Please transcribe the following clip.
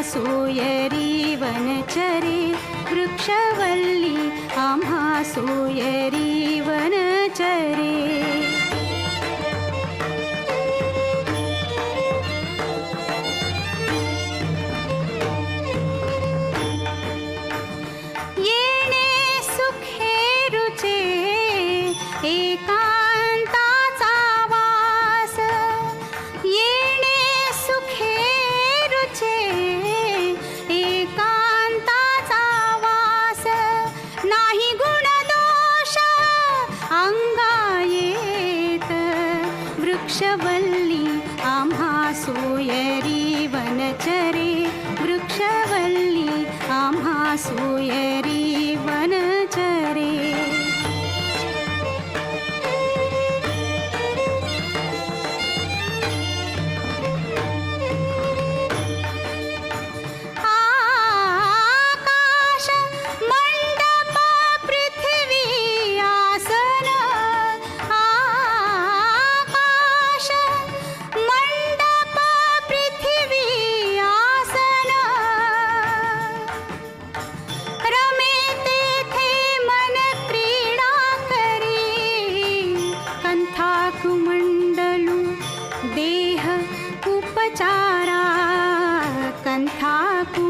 आम्हा सोयरी वनचरे वृक्षवल्ली आम्हा सोयरी वनचरे येणे सुखे रुचे एकांताचा वृक्षवल्ली आम्हा सोयरी वनचरे। वृक्षवल्ली आम्हा सोयरी कुमंडलू देह उपचारा कंथा कु